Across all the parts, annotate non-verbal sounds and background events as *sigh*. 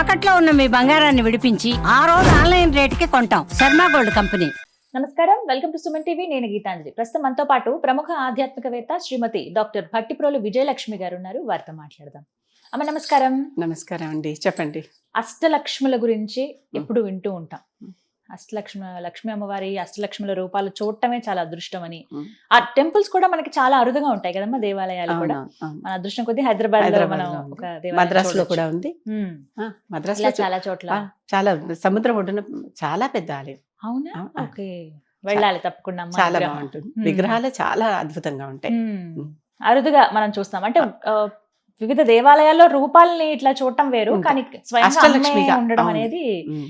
తాకట్లో ఉన్న మీ బంగారాన్ని విడిపించి ఆ రోజు ఆన్లైన్ రేటుకి కొంటాం. Sharma gold company. నమస్కారం. Welcome to Suman TV. నేను గీతాంజలి. ప్రస్తుతం మనతో పాటు ప్రముఖ ఆధ్యాత్మికవేత్త శ్రీమతి డాక్టర్ భట్టిప్రోలు విజయలక్ష్మి గారు ఉన్నారు. వారితో మాట్లాడదాం. అమ్మ నమస్కారం. నమస్కారం అండి. చెప్పండి. అష్టలక్ష్ముల గురించి ఎప్పుడు వింటూ ఉంటాం. అష్టలక్ష్మి లక్ష్మీ అమ్మవారి అష్టలక్ష్ముల రూపాలు చూడటమే చాలా అదృష్టం అని. ఆ టెంపుల్స్ కూడా మనకి చాలా అరుదుగా ఉంటాయి కదమ్మా దేవాలయాలు కూడా. మన అదృష్టం కొద్ది హైదరాబాద్లో మనం. ఒక మద్రాస్లో. కూడా ఉంది మద్రాస్లో చాలా చోట్ల చాలా సముద్రం ఒడ్డున చాలా పెద్ద ఆలయం అవునా. ఓకే వెళ్ళాలి తప్పకుండా చాలా. బాగుంటుంది. విగ్రహాలు చాలా అద్భుతంగా ఉంటాయి. అరుదుగా మనం చూస్తాం అంటే వివిధ దేవాలయాల్లో రూపాలని ఇట్లా చూడటం వేరు. కానీ స్వయంగా ఉండడం. అనేది.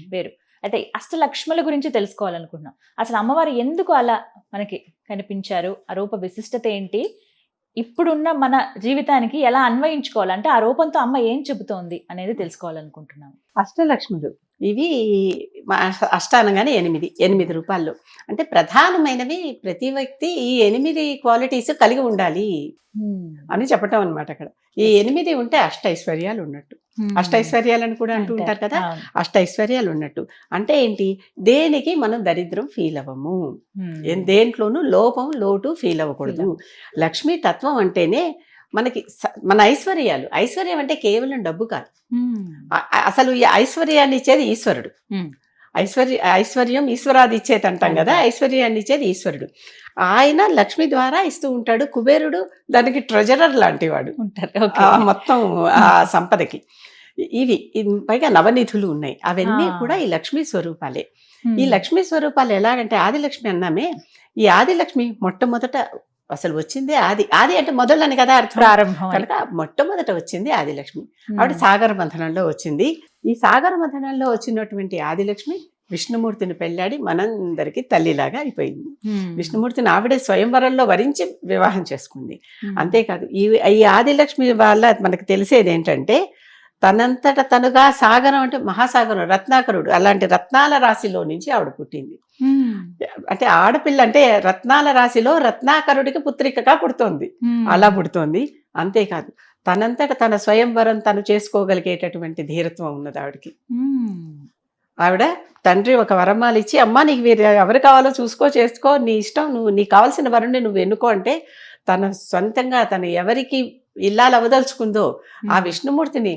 వేరు అయితే అష్టలక్ష్ముల గురించి తెలుసుకోవాలనుకుంటున్నాం. అసలు అమ్మవారు ఎందుకు అలా మనకి కనిపించారు? ఆ రూప విశిష్టత ఏంటి? ఇప్పుడున్న మన జీవితానికి ఎలా అన్వయించుకోవాలంటే ఆ రూపంతో అమ్మ ఏం చెబుతోంది అనేది తెలుసుకోవాలనుకుంటున్నాం. అష్టలక్ష్ములు ఇవి అష్ట- అనగానే ఎనిమిది ఎనిమిది రూపాయలు. అంటే ప్రధానమైనవి ప్రతి వ్యక్తి ఈ ఎనిమిది క్వాలిటీస్ కలిగి ఉండాలి అని చెప్పటం అన్నమాట అక్కడ. ఈ ఎనిమిది ఉంటే అష్ట ఐశ్వర్యాలు ఉన్నట్టు. అష్ట ఐశ్వర్యాలు అని కూడా అంటూ ఉంటారు కదా. అష్ట ఐశ్వర్యాలు ఉన్నట్టు. అంటే ఏంటి? దేనికి మనం దరిద్రం ఫీల్ అవ్వము. దేంట్లోనూ లోపం లోటు ఫీల్ అవ్వకూడదు. లక్ష్మీ తత్వం అంటేనే మనకి మన ఐశ్వర్యాలు. ఐశ్వర్యం అంటే కేవలం డబ్బు కాదు. అసలు ఈ ఐశ్వర్యాన్ని ఇచ్చేది ఈశ్వరుడు. ఐశ్వర్య ఐశ్వర్యం ఈశ్వరాది ఇచ్చేది అంటాం కదా ఐశ్వర్యాన్ని ఇచ్చేది ఈశ్వరుడు. ఆయన లక్ష్మి ద్వారా ఇస్తూ ఉంటాడు. కుబేరుడు దానికి ట్రెజరర్ లాంటివాడు. ఉంటారు. ఆ ఓకే. మొత్తం ఆ సంపదకి. ఇవి పైగా నవనిధులు ఉన్నాయి. అవన్నీ. కూడా ఈ లక్ష్మీ స్వరూపాలే. ఈ లక్ష్మీ స్వరూపాలు ఎలాగంటే ఆదిలక్ష్మి అన్నామే ఈ ఆదిలక్ష్మి మొట్టమొదట అసలు వచ్చిందే ఆది ఆది అంటే మొదలని కదా అర్థం. ప్రారంభం. కనుక మొట్టమొదట వచ్చింది ఆదిలక్ష్మి. ఆవిడ సాగర మథనంలో వచ్చింది. ఈ సాగర మథనంలో వచ్చినటువంటి ఆదిలక్ష్మి విష్ణుమూర్తిని పెళ్ళాడి మనందరికి తల్లిలాగా అయిపోయింది. విష్ణుమూర్తిని ఆవిడే స్వయంవరంలో వరించి వివాహం చేసుకుంది. అంతేకాదు ఈ ఈ ఆదిలక్ష్మి వల్ల మనకు తెలిసేది ఏంటంటే తనంతట తనుగా సాగరం అంటే మహాసాగరం రత్నాకరుడు అలాంటి రత్నాల రాశిలో నుంచి ఆవిడ పుట్టింది. అంటే ఆడపిల్ల అంటే రత్నాల రాశిలో రత్నాకరుడికి పుత్రికగా పుడుతోంది. అలా పుడుతోంది అంతేకాదు తనంతట తన స్వయంవరం తను చేసుకోగలిగేటటువంటి ధీరత్వం ఉన్నది ఆవిడకి. ఆవిడ తండ్రి ఒక వరమాలు ఇచ్చి అమ్మా నీకు వీరు ఎవరు కావాలో చూసుకో చేసుకో నీ ఇష్టం నువ్వు నీకు కావాల్సిన వరుణ్ణి నువ్వు ఎన్నుకో అంటే తన సొంతంగా తను ఎవరికి ఇల్లాలు అవదలుచుకుందో ఆ విష్ణుమూర్తిని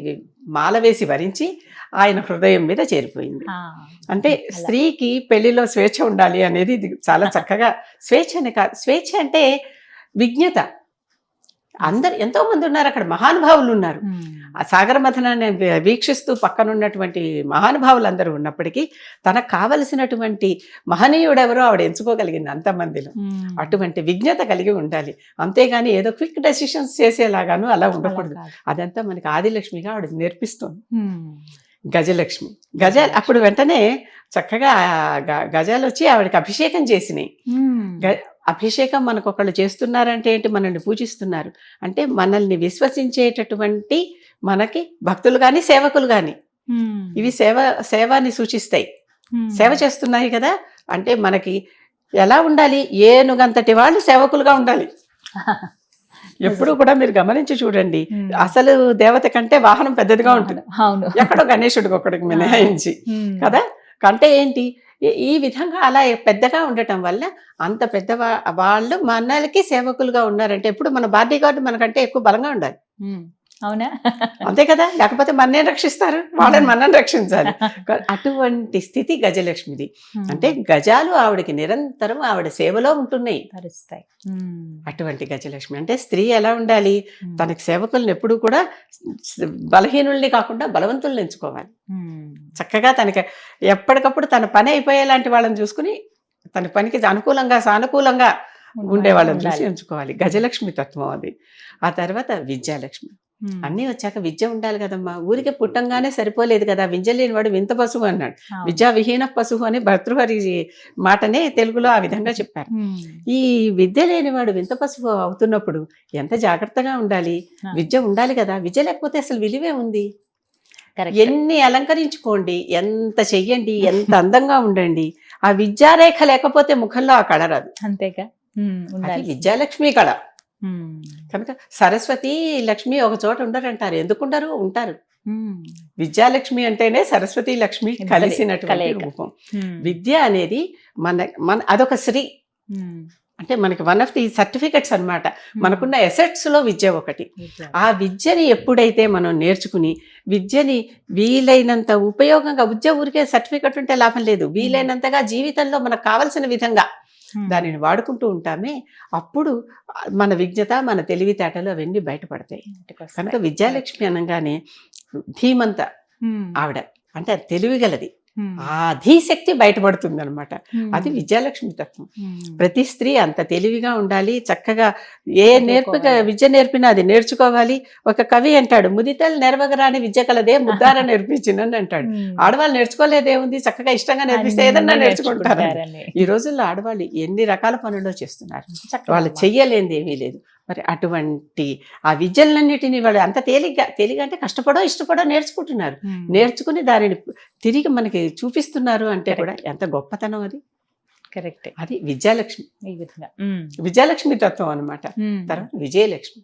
మాల వేసి వరించి ఆయన హృదయం మీద చేరిపోయింది. అంటే. స్త్రీకి పెళ్ళిలో స్వేచ్ఛ ఉండాలి అనేది ఇది చాలా చక్కగా స్వేచ్ఛ అని కాదు స్వేచ్ఛ అంటే విజ్ఞత అందరు ఎంతో మంది ఉన్నారు అక్కడ మహానుభావులు ఉన్నారు. ఆ సాగర మథనాన్ని వీక్షిస్తూ పక్కన ఉన్నటువంటి మహానుభావులు అందరూ ఉన్నప్పటికీ తనకు కావలసినటువంటి మహనీయుడెవరో ఆవిడ ఎంచుకోగలిగింది అంతమందిలో. అటువంటి విజ్ఞత కలిగి ఉండాలి అంతేగాని ఏదో క్విక్ డెసిషన్స్ చేసేలాగాను అలా ఉండకూడదు. అదంతా మనకి ఆదిలక్ష్మిగా ఆవిడ నేర్పిస్తుంది. గజలక్ష్మి గజాలు అప్పుడు వెంటనే చక్కగా గజాలు వచ్చి ఆవిడకి అభిషేకం చేసినాయి అభిషేకం మనకు ఒకళ్ళు చేస్తున్నారంటే ఏంటి? మనల్ని పూజిస్తున్నారు. అంటే మనల్ని విశ్వసించేటటువంటి మనకి భక్తులు కానీ సేవకులు కానీ. ఇవి సేవ సేవాన్ని సూచిస్తాయి. సేవ చేస్తున్నాయి కదా? అంటే మనకి ఎలా ఉండాలి? ఏనుగంతటి వాళ్ళు సేవకులుగా ఉండాలి. *laughs* ఎప్పుడు కూడా మీరు గమనించి చూడండి. అసలు దేవత కంటే వాహనం పెద్దదిగా ఉంటుంది. ఎక్కడో గణేశుడికి ఒకటికి మినహాయించి. కదా? కంటే ఏంటి? ఈ- విధంగా అలా పెద్దగా ఉండటం వల్ల అంత పెద్ద వాళ్ళు మనలకి సేవకులుగా ఉన్నారంటే ఎప్పుడు మన బాడీ గార్డ్ మనకంటే ఎక్కువ బలంగా ఉండాలి. అవునా? అంతే కదా? లేకపోతే మననే రక్షిస్తారు. వాళ్ళని మనం రక్షించాలి. *laughs* అటువంటి స్థితి గజలక్ష్మిది. అంటే గజాలు ఆవిడకి నిరంతరం ఆవిడ సేవలో ఉంటున్నాయి. ధరిస్తాయి మ్మ్. అటువంటి గజలక్ష్మి. అంటే స్త్రీ ఎలా ఉండాలి. తనకి సేవకులను ఎప్పుడు కూడా బలహీనుల్ని కాకుండా బలవంతుల్ని ఎంచుకోవాలి. చక్కగా తనకి ఎప్పటికప్పుడు తన పని అయిపోయేలాంటి వాళ్ళని చూసుకుని తన పనికి అనుకూలంగా సానుకూలంగా ఉండే వాళ్ళని చూసి. ఎంచుకోవాలి గజలక్ష్మి తత్వం అది ఆ తర్వాత విద్యాలక్ష్మి. అన్నీ వచ్చాక విద్య ఉండాలి కదమ్మా ఊరికే పుట్టంగానే సరిపోలేదు కదా విద్య లేనివాడు వింత పశువు అన్నాడు. విద్యా విహీన పశువు అని భర్తృహరి మాటనే తెలుగులో ఆ విధంగా చెప్పారు. ఈ విద్య లేనివాడు వింత పశువు అవుతున్నప్పుడు ఎంత జాగ్రత్తగా ఉండాలి. విద్య ఉండాలి కదా విద్య లేకపోతే అసలు విలువే ఉంది. ఎన్ని అలంకరించుకోండి ఎంత చెయ్యండి ఎంత అందంగా ఉండండి ఆ విద్యారేఖ లేకపోతే ముఖంలో ఆ కళ రాదు అంతేగా విద్యాలక్ష్మి కళ. కనుక సరస్వతి లక్ష్మి ఒక చోట ఉండరంటారు ఎందుకుంటారు ఉంటారు. విద్యాలక్ష్మి అంటేనే సరస్వతి లక్ష్మి కలిసినటువంటి. రూపం. విద్య అనేది మన మన అదొక శ్రీ ఉమ్. అంటే మనకి వన్ ఆఫ్ ది సర్టిఫికెట్స్ అన్నమాట మనకున్న ఎసెట్స్లో విద్య ఒకటి. ఆ విద్యని ఎప్పుడైతే మనం నేర్చుకుని విద్యని వీలైనంత ఉపయోగంగా విద్య ఊరికే సర్టిఫికెట్ ఉంటే లాభం లేదు వీలైనంతగా జీవితంలో మనకు కావలసిన విధంగా ఉమ్. దానిని వాడుకుంటూ ఉంటామే అప్పుడు మన విజ్ఞత మన తెలివితేటలు అవన్నీ బయటపడతాయి. కనుక విద్యాలక్ష్మి అనగానే ధీమంత ఉమ్. ఆవిడ అంటే తెలివిగలది. ఆ ధీశక్తి బయటపడుతుంది అనమాట. అది విద్యాలక్ష్మి తత్వం. ప్రతి స్త్రీ అంత తెలివిగా ఉండాలి చక్కగా ఏ చదువుకోవాలి. విద్య నేర్పినా అది నేర్చుకోవాలి ఒక కవి అంటాడు ముదితలు నెరవగరాని విద్య కలదే ముద్దార నేర్పించినని అంటాడు. ఆడవాళ్ళు నేర్చుకోలేదేముంది చక్కగా ఇష్టంగా నేర్పిస్తే ఏదన్నా నేర్చుకుంటారు. ఈ రోజుల్లో ఆడవాళ్ళు ఎన్ని రకాల పనులు చేస్తున్నారు వాళ్ళు. చెయ్యలేనిది ఏమీ లేదు మరి అటువంటి ఆ విద్యలన్నిటిని వాళ్ళు అంత తేలిగ్గా తేలిగా అంటే కష్టపడో ఇష్టపడో నేర్చుకుంటున్నారు. ఉమ్. నేర్చుకుని దానిని తిరిగి మనకి చూపిస్తున్నారు అంటే కూడా ఎంత గొప్పతనం అది. కరెక్ట్ అది విద్యాలక్ష్మి. ఈ విధంగా. ఉమ్. విజయలక్ష్మి తత్వం అన్నమాట. ఉమ్. తర్వాత విజయలక్ష్మి.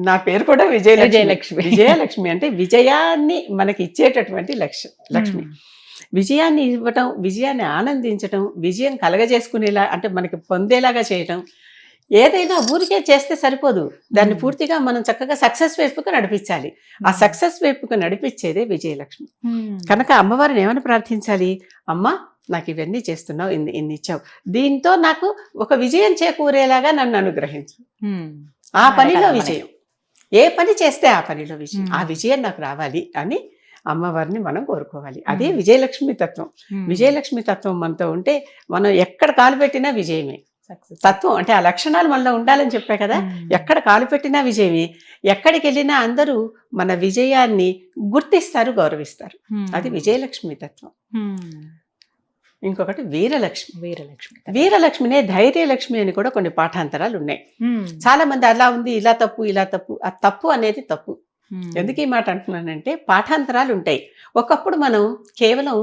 నా పేరు కూడా విజయలక్ష్మి. విజయలక్ష్మి. విజయలక్ష్మి అంటే విజయాన్ని మనకి ఇచ్చేటటువంటి లక్ష్యం లక్ష్మి. విజయాన్ని ఇవ్వటం విజయాన్ని ఆనందించటం విజయం కలగజేసుకునేలా అంటే మనకి పొందేలాగా చేయటం ఏదైనా ఊరికే చేస్తే సరిపోదు దాన్ని. పూర్తిగా మనం చక్కగా సక్సెస్ వైపుకు నడిపించాలి ఆ సక్సెస్ వైపుకు నడిపించేదే విజయలక్ష్మి. కనుక అమ్మవారిని ఏమని ప్రార్థించాలి అమ్మ నాకు ఇవన్నీ చేస్తున్నావు ఇన్ని ఇన్ని ఇచ్చావు దీంతో నాకు ఒక విజయం చేకూరేలాగా నన్ను అనుగ్రహించు. ఆ పనిలో. విజయం ఏ పని చేస్తే ఆ పనిలో విజయం. ఆ విజయం నాకు రావాలి అని అమ్మవారిని మనం కోరుకోవాలి అదే. విజయలక్ష్మి తత్వం. విజయలక్ష్మి తత్వం మనతో ఉంటే మనం ఎక్కడ కాలు పెట్టినా విజయమే. తత్వం అంటే ఆ లక్షణాలు మనలో ఉండాలని చెప్పా కదా. ఎక్కడ కాలు పెట్టినా విజయమే ఎక్కడికి వెళ్ళినా అందరూ మన విజయాన్ని గుర్తిస్తారు గౌరవిస్తారు. అది విజయలక్ష్మి తత్వం. ఇంకొకటి వీరలక్ష్మి వీరలక్ష్మి వీరలక్ష్మినే ధైర్యలక్ష్మి అని కూడా కొన్ని పాఠాంతరాలు ఉన్నాయి. చాలా మంది అలా ఉంది ఇలా తప్పు ఇలా తప్పు ఆ తప్పు అనేది తప్పు. ఎందుకు ఈ మాట అంటున్నానంటే పాఠాంతరాలు ఉంటాయి ఒకప్పుడు మనం కేవలం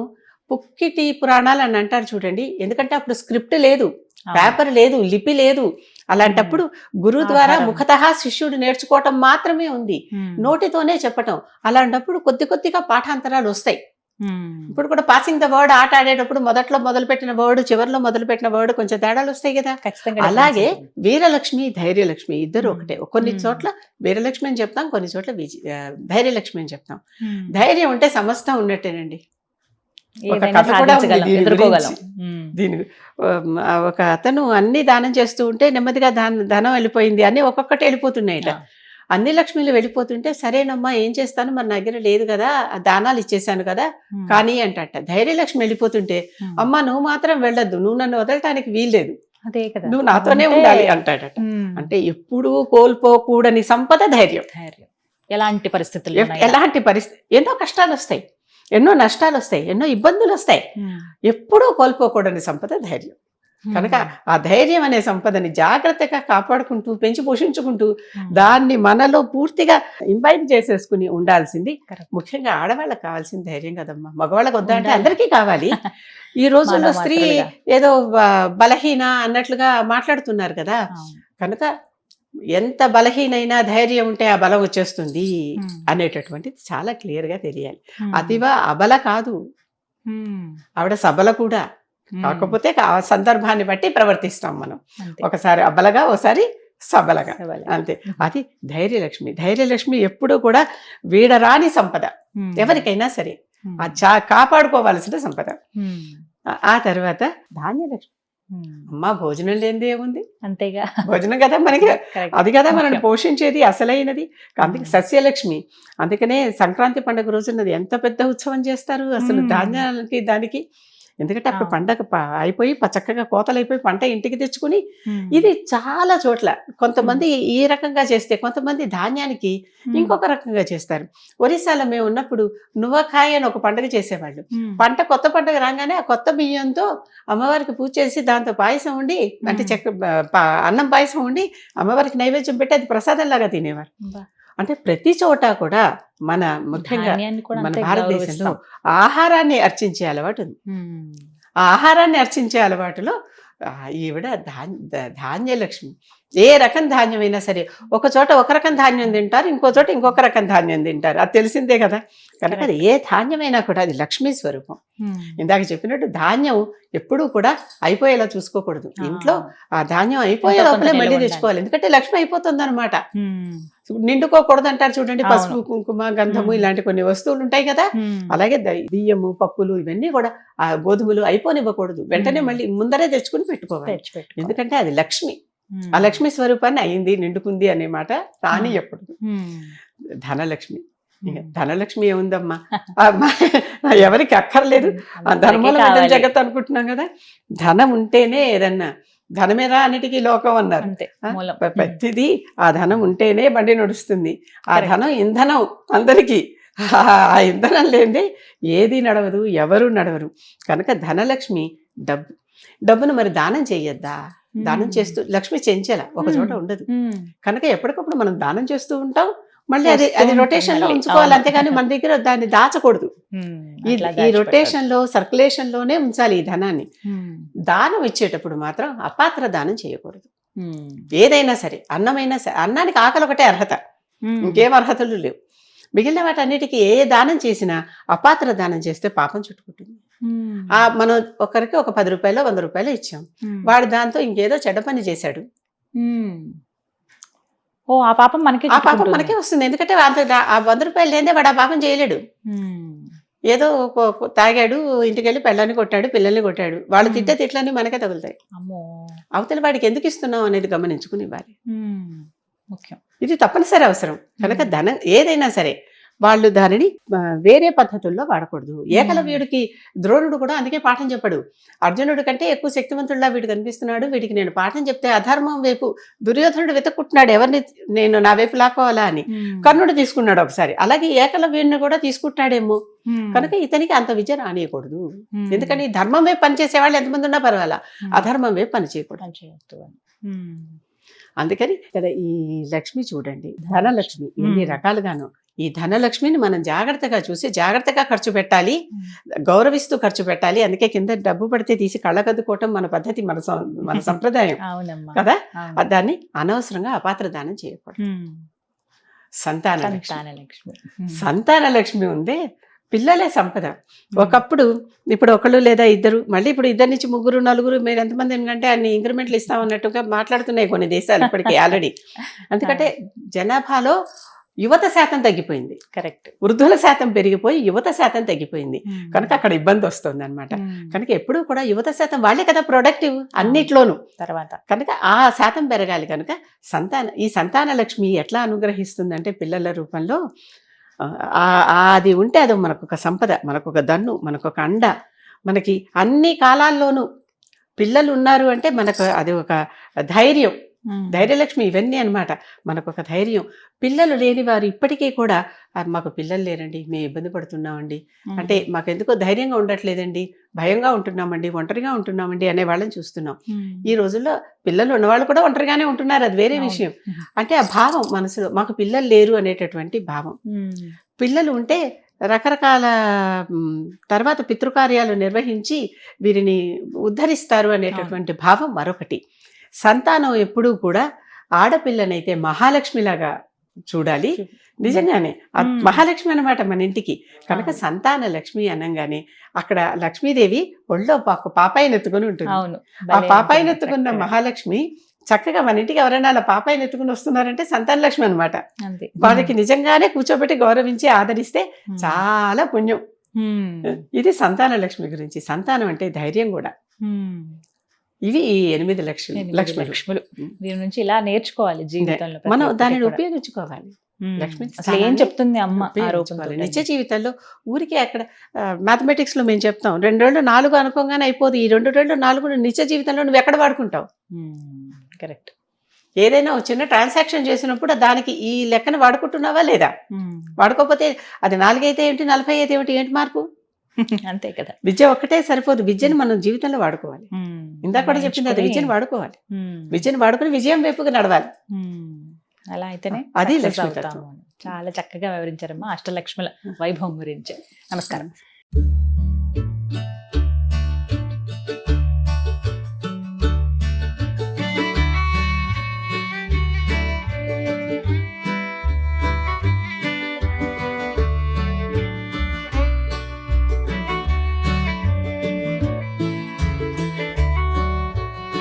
పుక్కిటి పురాణాలు అని అంటారు చూడండి ఎందుకంటే అప్పుడు స్క్రిప్ట్ లేదు. పేపర్ లేదు లిపి లేదు అలాంటప్పుడు గురువు ద్వారా. ముఖతః శిష్యుడు నేర్చుకోవటం మాత్రమే ఉంది. నోటితోనే చెప్పటం అలాంటప్పుడు కొద్ది కొద్దిగా పాఠాంతరాలు వస్తాయి. ఇప్పుడు కూడా పాసింగ్ ద వర్డ్ ఆట ఆడేటప్పుడు మొదట్లో మొదలుపెట్టిన వర్డ్ చివరిలో మొదలుపెట్టిన వర్డ్ కొంచెం తేడాలు వస్తాయి కదా ఖచ్చితంగా అలాగే. వీరలక్ష్మి ధైర్యలక్ష్మి ఇద్దరు. ఒకటే కొన్ని. చోట్ల వీరలక్ష్మి అని చెప్తాం కొన్ని చోట్ల ధైర్యలక్ష్మి అని చెప్తాం. ధైర్యం ఉంటే సమస్తం ఉన్నట్టేనండి దీని ఒక అతను అన్ని దానం చేస్తూ ఉంటే నెమ్మదిగా దానం ధనం వెళ్ళిపోయింది అన్ని ఒక్కొక్కటి వెళ్ళిపోతున్నాయట ఆ. అన్ని లక్ష్మిలు వెళ్ళిపోతుంటే సరేనమ్మా ఏం చేస్తాను? మన దగ్గర లేదు కదా ఆ దానాలు ఇచ్చేసాను కదా. కానీ అంటట. ధైర్యలక్ష్మి వెళ్ళిపోతుంటే. అమ్మ నువ్వు మాత్రం వెళ్ళొద్దు నువ్వు నన్ను వదలటానికి వీల్లేదు. అదే కదా. నువ్వు నాతోనే ఉండాలి అంటాడట. అంటే ఎప్పుడూ కోల్పోకూడని సంపద ధైర్యం. ధైర్యం. ఎలాంటి పరిస్థితులు ఎలాంటి పరిస్థితి ఎన్నో కష్టాలు వస్తాయి. ఎన్నో నష్టాలు వస్తాయి ఎన్నో ఇబ్బందులు వస్తాయి. ఎప్పుడూ కోల్పోకూడని సంపద ధైర్యం. కనుక ఆ ధైర్యం అనే సంపదని జాగ్రత్తగా కాపాడుకుంటూ పెంచి పోషించుకుంటూ దాన్ని మనలో పూర్తిగా ఇంబైబ్ చేసేసుకుని ఉండాల్సింది. ముఖ్యంగా ఆడవాళ్ళకి కావాల్సిన ధైర్యం కదమ్మా. మగవాళ్ళకి వద్దా అంటే. అందరికీ కావాలి. *laughs* ఈ రోజుల్లో స్త్రీ. ఏదో బలహీన అన్నట్లుగా మాట్లాడుతున్నారు కదా. కనుక ఎంత బలహీనైనా ధైర్యం ఉంటే ఆ బలం వచ్చేస్తుంది అనేటటువంటిది చాలా క్లియర్గా తెలియాలి. అతివ అబల కాదు. ఆవిడ సబల కూడా. కాకపోతే ఆ సందర్భాన్ని బట్టి ప్రవర్తిస్తాం మనం. ఒకసారి అబలగా ఒకసారి సబలగా. అంతే. అది ధైర్యలక్ష్మి. ధైర్యలక్ష్మి ఎప్పుడూ కూడా వీడరాని సంపద. ఎవరికైనా సరే. ఆ చా కాపాడుకోవాల్సిన సంపద. ఆ తర్వాత ధాన్యలక్ష్మి. అమ్మ భోజనం లేనిది ఏముంది అంతేగా. భోజనం కదా మనకి. అది కదా మనల్ని. పోషించేది అసలైనది. అందుకే సస్యలక్ష్మి. అందుకనే సంక్రాంతి పండుగ రోజున్నది ఎంత పెద్ద ఉత్సవం చేస్తారు? అసలు. ధాన్యాలకి దానికి ఎందుకంటే అప్పుడు. పండగ అయిపోయి ప- చక్కగా కోతలు అయిపోయి పంట ఇంటికి తెచ్చుకుని. ఇది చాలా చోట్ల కొంతమంది ఈ రకంగా చేస్తే కొంతమంది ధాన్యానికి. ఇంకొక రకంగా చేస్తారు ఒరిస్సాలో మేము ఉన్నప్పుడు నువ్వకాయ అని ఒక పండుగ చేసేవాళ్ళు. పంట కొత్త పండుగ రాగానే ఆ కొత్త బియ్యంతో అమ్మవారికి పూజ చేసి దాంతో పాయసం ఉండి అంటే. చెక్క అన్నం పాయసం ఉండి అమ్మవారికి నైవేద్యం పెట్టి అది ప్రసాదంలాగా తినేవారు. అంటే ప్రతి చోట కూడా మన ముఖ్యంగా మన భారతదేశంలో. ఆహారాన్ని అర్చించే అలవాటు ఉంది. ఆహారాన్ని అర్చించే అలవాటులో ఈవిడ ధాన్య ధాన్యలక్ష్మి. ఏ రకం ధాన్యం అయినా సరే ఒక చోట ఒక రకం ధాన్యం తింటారు ఇంకో చోట ఇంకొక రకం ధాన్యం తింటారు అది తెలిసిందే కదా కనుక అది ఏ ధాన్యమైనా కూడా అది లక్ష్మీ స్వరూపం ఇందాక చెప్పినట్టు ధాన్యం ఎప్పుడూ కూడా అయిపోయేలా చూసుకోకూడదు ఇంట్లో ఆ ధాన్యం అయిపోయే లోపలే మళ్ళీ. తెచ్చుకోవాలి ఎందుకంటే లక్ష్మి అయిపోతుంది అనమాట ఉమ్. నిండుకోకూడదు అంటారు చూడండి. పసుపు కుంకుమ గంధము మ్మ్. ఇలాంటి కొన్ని వస్తువులు ఉంటాయి కదా. అలాగే బియ్యము పప్పులు ఇవన్నీ కూడా ఆ గోధుమలు అయిపోనివ్వకూడదు వెంటనే. మళ్ళీ ముందరే తెచ్చుకుని పెట్టుకోవాలి. ఎందుకంటే అది లక్ష్మి. ఆ లక్ష్మి స్వరూపాన్ని అయింది నిండుకుంది అనే మాట రాని. ఎప్పుడు. ధనలక్ష్మి. ధనలక్ష్మి ఏముందమ్మా? ఎవరికి అక్కర్లేదు. కావాలి. జగత్ అనుకుంటున్నాం కదా ధనం ఉంటేనే ఏదన్నా ధనమేరా అన్నిటికీ లోకం అన్నారు. ప్రతిదీ ఆ ధనం ఉంటేనే బండి నడుస్తుంది. ఆ. ధనం ఇంధనం అందరికీ. ఆ ఇంధనం లేనిదే ఏది నడవదు ఎవరు నడవరు. కనుక ధనలక్ష్మి డబ్బు డబ్బును మరి దానం చేయొద్దా? దానం చేస్తూ లక్ష్మి చెంచల ఒక చోట. ఉండదు. కనుక ఎప్పటికప్పుడు మనం దానం చేస్తూ ఉంటాం మళ్ళీ అది అది రొటేషన్లో. ఉంచుకోవాలి. అంతేగాని మన దగ్గర దాన్ని దాచకూడదు. ఈ. రొటేషన్లో సర్క్యులేషన్లోనే ఉంచాలి ఈ ధనాన్ని. దానం ఇచ్చేటప్పుడు మాత్రం అపాత్ర దానం చేయకూడదు. ఏదైనా సరే అన్నమైనా సరే అన్నానికి ఆకలి ఒకటే అర్హత. ఇంకేం అర్హతలు లేవు మిగిలిన వాటన్నిటికీ ఏ దానం చేసినా అపాత్ర దానం చేస్తే పాపం చుట్టుకుంటుంది. ఆ మనం ఒకరికి ఒక పది రూపాయలు వంద రూపాయలు ఇచ్చాం. వాడు దాంతో ఇంకేదో చెడ్డ పని చేశాడు. ఓ ఆ పాపం మనకి ఆ పాపం మనకే వస్తుంది. ఎందుకంటే ఆ వంద రూపాయలు లేదే వాడు ఆ పాపం చేయలేడు. ఏదో తాగాడు ఇంటికి వెళ్ళి పిల్లని కొట్టాడు పిల్లల్ని కొట్టాడు. వాళ్ళు. తిట్టే తిట్లన్నీ మనకే తగులుతాయి. అవతల వాడికి ఎందుకు ఇస్తున్నాం అనేది గమనించుకుని ఇవ్వాలి. ముఖ్యం. ఇది తప్పనిసరి అవసరం. కనుక. ధనం ఏదైనా సరే వాళ్ళు దానిని వేరే పద్ధతుల్లో వాడకూడదు. ఏకలవ్యుడికి ద్రోణుడు కూడా అందుకే పాఠం చెప్పాడు. అర్జునుడి కంటే ఎక్కువ శక్తివంతుడిలా వీడు కనిపిస్తున్నాడు. వీడికి నేను పాఠం చెప్తే అధర్మం వైపు దుర్యోధనుడు వెతుక్కుంటున్నాడు. ఎవరిని నేను నా వైపు లాక్కోవాలా అని. కర్ణుడు తీసుకున్నాడు ఒకసారి. అలాగే ఏకలవ్యుడిని కూడా తీసుకుంటున్నాడేమో. కనుక ఇతనికి అంత విద్య రానియకూడదు. ఎందుకని ధర్మం వైపు పనిచేసే వాళ్ళు ఎంతమంది ఉన్నా పర్వాలా. అధర్మం వైపు పని చేయకూడదు. చేయొద్దు అని. అందుకని ఇక్కడ ఈ లక్ష్మి చూడండి. ధనలక్ష్మి. ఎన్ని. రకాలుగాను. ఈ ధనలక్ష్మిని మనం జాగ్రత్తగా చూసి జాగ్రత్తగా ఖర్చు పెట్టాలి. గౌరవిస్తూ ఖర్చు పెట్టాలి. అందుకే కింద డబ్బు పడితే తీసి కళ్ళకద్దుకోవటం మన పద్ధతి మన మన *laughs* సంప్రదాయం. కదా? దాన్ని అనవసరంగా అపాత్ర దానం చేయకూడదు. సంతాన లక్ష్మి. సంతాన లక్ష్మి ఉమ్. సంతాన లక్ష్మి ఉందే పిల్లలే సంపద. ఒకప్పుడు ఇప్పుడు ఒకళ్ళు లేదా ఇద్దరు మళ్ళీ ఇప్పుడు ఇద్దరు నుంచి ముగ్గురు నలుగురు మీరు ఎంతమంది ఏంటంటే అన్ని ఇంక్రిమెంట్లు ఇస్తామన్నట్టుగా మాట్లాడుతున్నాయి కొన్ని దేశాలు ఇప్పటికీ *laughs* ఆల్రెడీ. ఎందుకంటే జనాభాలో యువత శాతం తగ్గిపోయింది. కరెక్ట్. వృద్ధుల శాతం పెరిగిపోయి యువత శాతం తగ్గిపోయింది. కనుక అక్కడ ఇబ్బంది వస్తుంది అనమాట కనుక ఎప్పుడూ కూడా యువత శాతం వాళ్ళే కదా ప్రొడక్టివ్ అన్నిట్లోనూ. తర్వాత. కనుక ఆ శాతం పెరగాలి కనుక సంతాన ఈ సంతాన లక్ష్మి ఎట్లా అనుగ్రహిస్తుందంటే పిల్లల రూపంలో అది ఉంటే అది మనకొక సంపద మనకొక దన్ను మనకొక అండ. మనకి అన్ని కాలాల్లోనూ పిల్లలు ఉన్నారు అంటే మనకు అది ఒక ధైర్యం. ధైర్యలక్ష్మి ఇవన్నీ అన్నమాట మనకు ఒక ధైర్యం పిల్లలు లేని వారు ఇప్పటికీ కూడా "ఆ, మాకు పిల్లలు లేరండి మేము ఇబ్బంది పడుతున్నామండి. అంటే మాకు ఎందుకో ధైర్యంగా ఉండట్లేదండి భయంగా ఉంటున్నామండి ఒంటరిగా ఉంటున్నామండి అనే వాళ్ళని చూస్తున్నాం. ఈ రోజుల్లో పిల్లలు ఉన్నవాళ్ళు కూడా ఒంటరిగానే ఉంటున్నారు అది వేరే. విషయం అంటే ఆ భావం మనసులో మాకు పిల్లలు లేరు అనేటటువంటి భావం. పిల్లలు ఉంటే రకరకాల తర్వాత పితృకార్యాలు నిర్వహించి వీరిని ఉద్ధరిస్తారు అనేటటువంటి భావం మరొకటి సంతానం ఎప్పుడూ కూడా ఆడపిల్లనైతే మహాలక్ష్మిలాగా చూడాలి నిజంగానే. మహాలక్ష్మి అన్నమాట మన ఇంటికి కనుక. సంతాన లక్ష్మి అనగానే అక్కడ లక్ష్మీదేవి ఒళ్ళో పాప పాపాయిని ఎత్తుకొని ఉంటుంది ఆ పాపాయిని ఉంటుంది ఎత్తుకున్న. మహాలక్ష్మి చక్కగా మన ఇంటికి ఎవరైనా అలా పాపాయిని ఎత్తుకుని వస్తున్నారంటే సంతాన లక్ష్మి అనమాట వాళ్ళకి నిజంగానే కూర్చోబెట్టి గౌరవించి ఆదరిస్తే. చాలా పుణ్యం. ఇది సంతాన లక్ష్మి గురించి సంతానం అంటే ధైర్యం కూడా. ఇవి ఎనిమిది లక్ష్మి లక్ష్మి లక్ష్ములు. దీని నుంచి ఇలా నేర్చుకోవాలి జీవితంలో మనం దానిని. ఉపయోగించుకోవాలి. లక్ష్మి అసలు ఏం చెప్తుంది అమ్మ నిత్య జీవితంలో ఊరికే అక్కడ మ్యాథమెటిక్స్లో మేము చెప్తాం రెండు రెండు నాలుగు అనుకోగానే అయిపోదు ఈ రెండు రెండు నాలుగు నిత్య జీవితంలో నువ్వు ఎక్కడ వాడుకుంటావు? కరెక్ట్. ఏదైనా ఒక చిన్న ట్రాన్సాక్షన్ చేసినప్పుడు దానికి ఈ లెక్కన వాడుకుంటున్నావా లేదా? వాడుకోకపోతే అది నాలుగైతే ఏంటి నలభై అయితే ఏమిటి ఏంటి మార్పు *laughs* అంతే కదా. విద్య ఒక్కటే సరిపోదు. విద్యను మనం జీవితంలో వాడుకోవాలి. ఇందాక కూడా చెప్పింది అది విద్యను వాడుకోవాలి. విద్యను వాడుకుని విజయం వైపుకి నడవాలి. అలా అయితేనే అది. చాలా చక్కగా వివరించారమ్మా. అష్టలక్ష్ముల వైభవం గురించి. నమస్కారం.